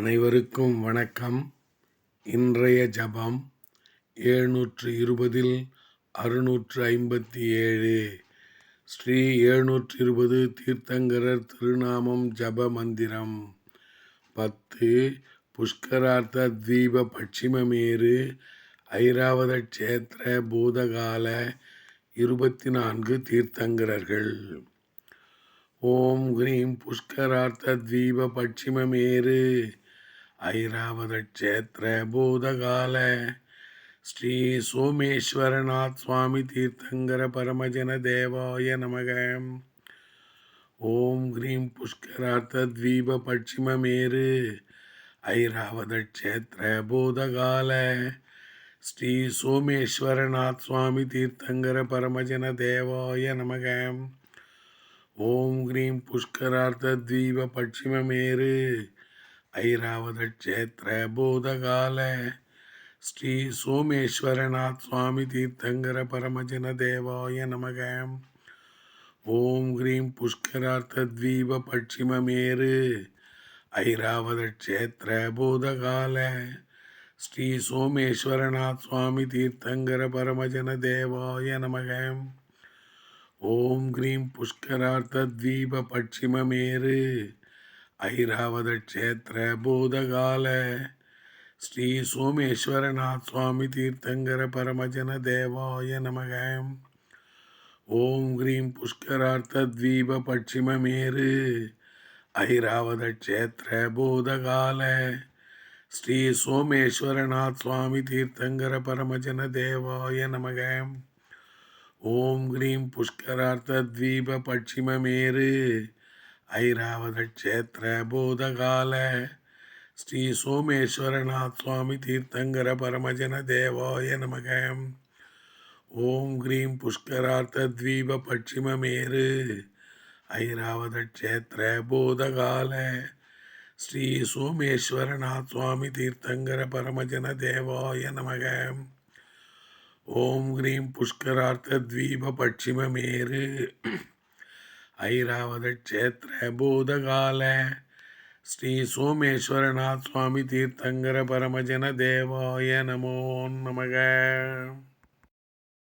அனைவருக்கும் வணக்கம். இன்றைய ஜபம் எழுநூற்று இருபதில் அறுநூற்று ஐம்பத்தி ஏழு ஸ்ரீ எழுநூற்று இருபது தீர்த்தங்கரர் திருநாமம் ஜப மந்திரம். பத்து புஷ்கரார்த்த தீப பட்சிமமேறு ஐராவத க்ஷேத்திர பூதகால இருபத்தி நான்கு தீர்த்தங்கரர்கள். ஓம் கிரீம் புஷ்கரார்த்த தீப பட்சிமமேறு ஐராவத க்ஷேத்திர பூதகால ஸ்ரீ சோமேஸ்வரநாத் சுவாமி தீர்த்தங்கர பரமஜன தேவாய நமக. ஓம் கிரீம் புஷ்கரார்த்த தீப பட்சிமமேரு ஐராவத க்ஷேத்திர பூதகால ஸ்ரீ சோமேஸ்வரநாத் சுவாமி தீர்த்தங்கர பரமஜன தேவாய நமக. ஓம் கிரீம் புஷ்கரார்த்த தீப பட்சிமமேரு ஐராவத க்ஷேத்திர பூதகால ஸ்ரீ சோமேஸ்வரநாத் சுவாமி தீர்த்தங்கர பரமஜன தேவாய நமக ஓம் கிரீம் புஷ்கரார்த்த தீப பட்சிமமேரு ஐராவத க்ஷேத்திர பூதகால ஸ்ரீ சோமேஸ்வரநாத் சுவாமி தீர்த்தங்கர பரமஜன தேவாய நமகம் ஓம் கிரீம் புஷ்கரார்த்த தீப பட்சிமமேரு ஐராவத க்ஷேத்திர பூதகால ஸ்ரீ சோமேஸ்வரநாத் சுவாமி தீர்த்தங்கர பரமஜன தேவாய நமக. ஓம் கிரீம் புஷ்கரார்த்த தீப பட்சிமமேரு ஐராவத க்ஷேத்திர பூதகால ஸ்ரீ சோமேஸ்வரநாத் சுவாமி தீர்த்தங்கர பரமஜன தேவாய நமகம் ஓம் ஐராவத க்ஷேத்திர பூதகால. ஸ்ரீ சோமேஸ்வரநாத் சுவாமி தீர்த்தங்கர பரமஜன தேவாய நமக. ஓம் கிரீம் புஷ்கரார்த்த தீப பட்சிமமேரு ஐராவத க்ஷேத்திர பூதகால. ஸ்ரீ சோமேஸ்வரநாத் சுவாமி தீர்த்தங்கர பரமஜன தேவாய நமகம் ஓம் கிரீம் புஷ்கரார்த்த தீப பட்சிமமேரு ஐராவத க்ஷேத்திர பூதகால. ஸ்ரீ சோமேஸ்வரநாத் சுவாமி தீர்த்தங்கர பரமஜன தேவாய நமோ நமக.